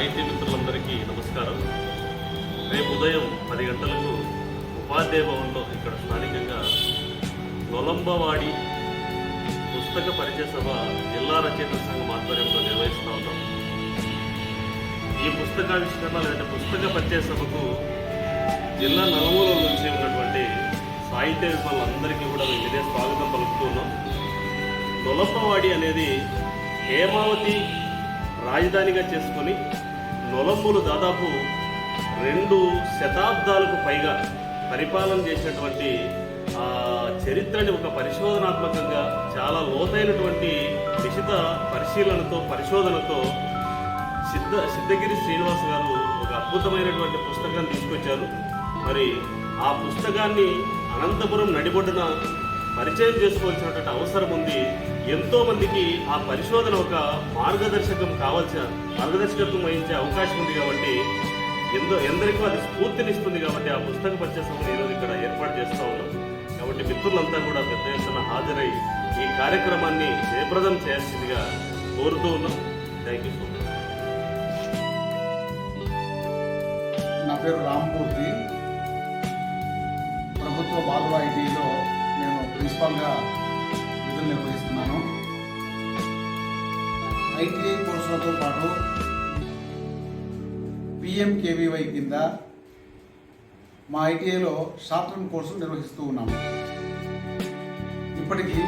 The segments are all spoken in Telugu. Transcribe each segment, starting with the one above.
సాహితీ మిత్రులందరికీ నమస్కారం. రేపు ఉదయం పది గంటలకు ఉపాధ్యాయ భవన్లో ఇక్కడ స్థానికంగా నొలంబవాడి పుస్తక పరిచయ సభ జిల్లా రచయిత సంఘం ఆధ్వర్యంలో నిర్వహిస్తూ ఉన్నాం. ఈ పుస్తకావిష్కరణ లేదంటే పుస్తక పరిచయ సభకు జిల్లా నలుమూల నుంచి ఉన్నటువంటి సాహిత్య విఫలందరికీ కూడా మేము ఇదే స్వాగతం పలుకుతూ ఉన్నాం. నొలంబవాడి అనేది హేమావతి రాజధానిగా చేసుకొని నొలంబులు దాదాపు రెండు శతాబ్దాలకు పైగా పరిపాలన చేసినటువంటి ఆ చరిత్రని ఒక పరిశోధనాత్మకంగా చాలా లోతైనటువంటి నిశిత పరిశీలనతో పరిశోధనతో సిద్ధ సిద్ధగిరి శ్రీనివాస్ గారు ఒక అద్భుతమైనటువంటి పుస్తకాన్ని తీసుకొచ్చారు. మరి ఆ పుస్తకాన్ని అనంతపురం నడిబొడ్డున పరిచయం చేసుకోవాల్సినటువంటి అవసరం ఉంది. ఎంతో మందికి ఆ పరిశోధన ఒక మార్గదర్శకం కావాల్సిన మార్గదర్శకత్వం వహించే అవకాశం ఉంది కాబట్టి ఎంతో ఎందరికో అది స్ఫూర్తినిస్తుంది కాబట్టి ఆ పుస్తక పరిచయం ఈరోజు ఇక్కడ ఏర్పాటు చేస్తూ ఉన్నాం. కాబట్టి మిత్రులంతా కూడా పెద్ద ఎత్తున హాజరై ఈ కార్యక్రమాన్ని జయప్రదం చేయాల్సిందిగా కోరుతూ ఉన్నాం. థ్యాంక్ యూ సో మచ్ నా పేరు రామ్మూర్తి ప్రిన్సిపాల్గా విధులు నిర్వహిస్తున్నాను. ఐటీఐ కోర్సులతో పాటు పిఎంకేవీవై కింద మా ఐటీఐలో షార్ట్ టర్మ్ కోర్సు నిర్వహిస్తూ ఉన్నాము. ఇప్పటికీ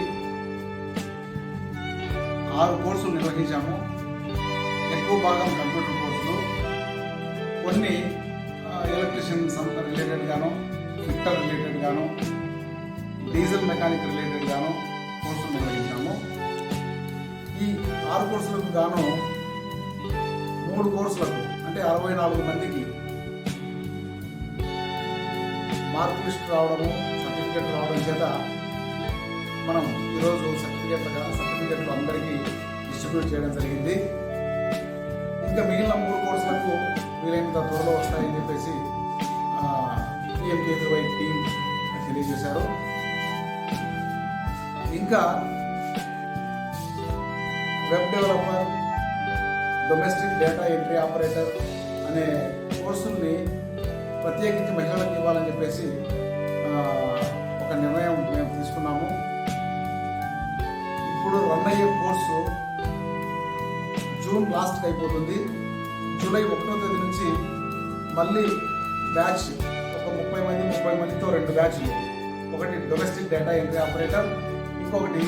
ఆరు కోర్సులు నిర్వహించాము. ఎక్కువ భాగం కంప్యూటర్ కోర్సులు. కొన్ని ఎలక్ట్రిషియన్ రిలేటెడ్ గాను ఫిట్టర్ రిలేటెడ్ గాను డీజిల్ మెకానిక్ రిలేటెడ్ గాను కోర్సులు నిర్వహించాము. ఈ ఆరు కోర్సులకు గాను మూడు కోర్సులకు అంటే అరవై నాలుగు మందికి మార్క్ లిస్ట్ రావడము సర్టిఫికెట్ రావడం చేత మనం ఈరోజు సర్టిఫికెట్లుగా సర్టిఫికెట్లు అందరికీ డిస్ట్రిబ్యూట్ చేయడం జరిగింది. ఇంకా మిగిలిన మూడు కోర్సులకు వీలైనంత త్వరలో వస్తాయని చెప్పేసి పిఎంకేవై టీం తెలియజేశారు. ఇంకా web developer domestic data entry operator అనే కోర్సుల్ని ప్రత్యేకించి మహిళలకు ఇవ్వాలని చెప్పేసి ఒక నిర్ణయం మేము తీసుకున్నాము. ఇప్పుడు రన్ అయ్యే కోర్సు జూన్ లాస్ట్కి అయిపోతుంది. జూలై ఒకటో తేదీ నుంచి మళ్ళీ బ్యాచ్ ఒక ముప్పై మంది ముప్పై మందితో రెండు బ్యాచ్లు. ఒకటి డొమెస్టిక్ డేటా ఎంట్రీ ఆపరేటర్ ఇంకొకటి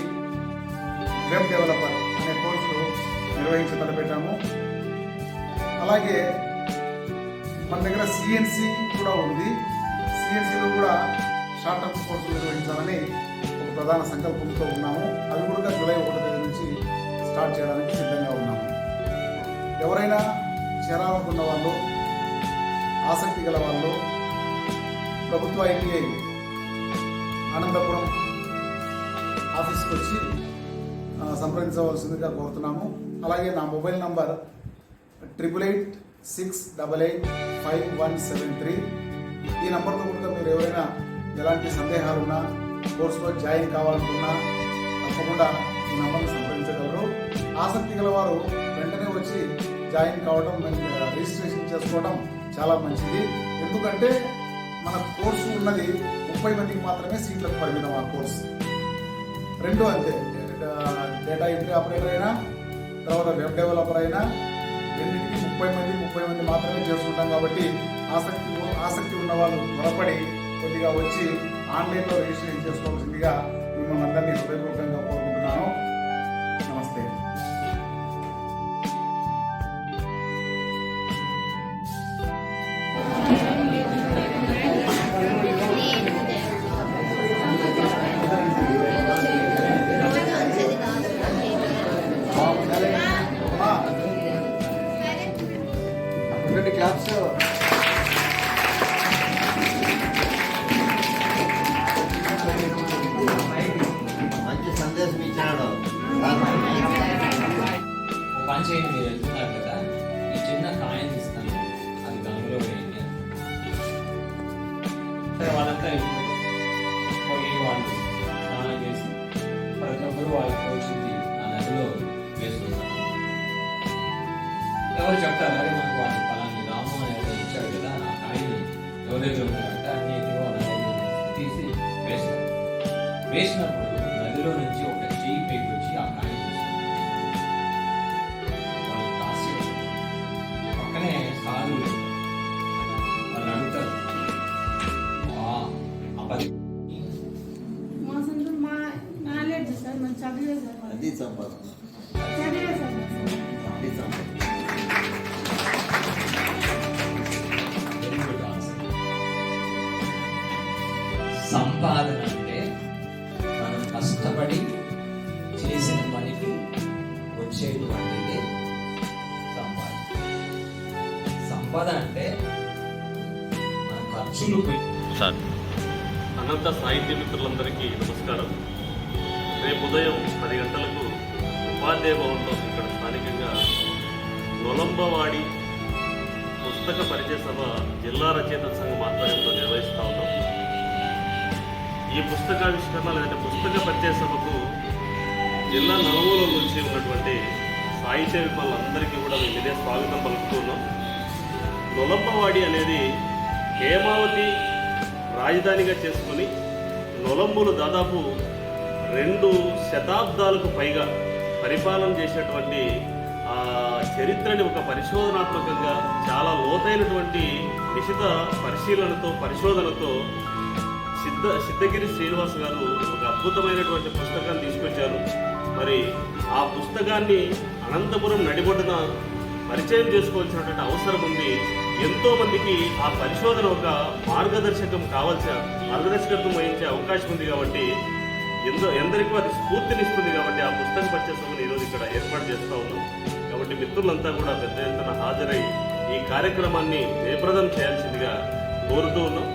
వెబ్ డెవలపర్ అనే కోర్సు నిర్వహించి తలపెట్టాము. అలాగే మన దగ్గర సిఎన్సి కూడా ఉంది. సిఎన్సిలో కూడా స్టార్టప్ టర్మ్ కోర్సు నిర్వహించాలని ఒక ప్రధాన సంకల్పంతో ఉన్నాము. అవి కూడా జూలై ఒకటో తేదీ నుంచి స్టార్ట్ చేయడానికి సిద్ధంగా ఉన్నాము. ఎవరైనా చేరాలనుకున్న వాళ్ళు ఆసక్తి గల వాళ్ళు ప్రభుత్వ ఐటీఐ అనంతపురం ఆఫీస్కి వచ్చి సంప్రదించవలసిందిగా కోరుతున్నాము. అలాగే నా mobile number triple eight six double eight five one seven three. ఈ నంబర్తో కూడా మీరు ఎవరైనా ఎలాంటి సందేహాలున్నా కోర్సులో జాయిన్ కావాలనుకున్నా తప్పకుండా ఈ నంబర్ని సంప్రదించగలరు. ఆసక్తి గల వారు వెంటనే వచ్చి జాయిన్ కావడం రిజిస్ట్రేషన్ చేసుకోవడం చాలా మంచిది. ఎందుకంటే మన కోర్సు ఉన్నది ముప్పై మందికి మాత్రమే సీట్లకు పరిమితం ఆ కోర్సు? రెండు అంతే. డేటా ఎంట్రీ ఆపరేటర్ అయినా తర్వాత వెబ్ డెవలపర్ అయినా రెండింటికి ముప్పై మంది ముప్పై మంది మాత్రమే చేసుకుంటాం కాబట్టి ఆసక్తి ఆసక్తి ఉన్న వాళ్ళు త్వరపడి కొద్దిగా వచ్చి ఆన్లైన్లో రిజిస్ట్రేషన్ చేసుకోవాల్సిందిగా మిమ్మల్ని అందరినీ హృదయపూర్వకంగా కోరుకుంటున్నాను. అంటే వాళ్ళంతా పోయి వాళ్ళు స్నానం చేసి ప్రతి ఒక్కరు వాళ్ళకి తోచింది ఆ నదిలో వేసుకుంటారు ఎవరు చెప్తారు? అరే మనకు వాళ్ళు పలాని రాము అని ఎవరు ఇచ్చాడు కదా ఆయన ఎవరైతే ఉన్నారంటే అన్ని తీసి వేస్తారు. వేసినప్పుడు సంపాదన అంటే మనం కష్టపడి చేసిన పనికి వచ్చేటువంటిది సంపాదన. అంటే మన ఖర్చులు సార్ అనంత సాహిత్య మిత్రులందరికీ నమస్కారం. రేపు ఉదయం పది గంటలకు ఉపాధ్యాయ భవన్లో ఇక్కడ. స్థానికంగా నొలంబవాడి పుస్తక పరిచయ సభ జిల్లా రచయిత సంఘం ఆధ్వర్యంలో నిర్వహిస్తా ఉన్నాం. ఈ పుస్తకావిష్కరణ లేదంటే పుస్తక పరిచయ సభకు జిల్లా నలుమూల నుంచి ఉన్నటువంటి సాహిత్య విమలందరికీ కూడా మేము ఇదే స్వాగతం పలుకుతున్నాం నొలంబవాడి అనేది హేమావతి రాజధానిగా చేసుకుని నొలంబులు దాదాపు రెండు శతాబ్దాలకు పైగా పరిపాలన చేసేటువంటి ఆ చరిత్రని ఒక పరిశోధనాత్మకంగా చాలా లోతైనటువంటి నిశిత పరిశీలనతో పరిశోధనతో సిద్ధ సిద్ధగిరి శ్రీనివాస్ గారు ఒక అద్భుతమైనటువంటి పుస్తకాన్ని తీసుకొచ్చారు. మరి ఆ పుస్తకాన్ని అనంతపురం నడిబొడ్డున పరిచయం చేసుకోవాల్సినటువంటి అవసరం ఉంది. ఎంతో మందికి ఆ పరిశోధన ఒక మార్గదర్శకం కావాల్సిన మార్గదర్శకత్వం వహించే అవకాశం ఉంది కాబట్టి ఎంతో ఎందరికీ అది స్ఫూర్తినిస్తుంది కాబట్టి ఆ పుస్తక పరిచయం ఈరోజు ఇక్కడ ఏర్పాటు చేస్తూ ఉన్నాం. కాబట్టి మిత్రులంతా కూడా పెద్ద ఎత్తున హాజరై ఈ కార్యక్రమాన్ని జయప్రదం చేయాల్సిందిగా కోరుతూ ఉన్నాం.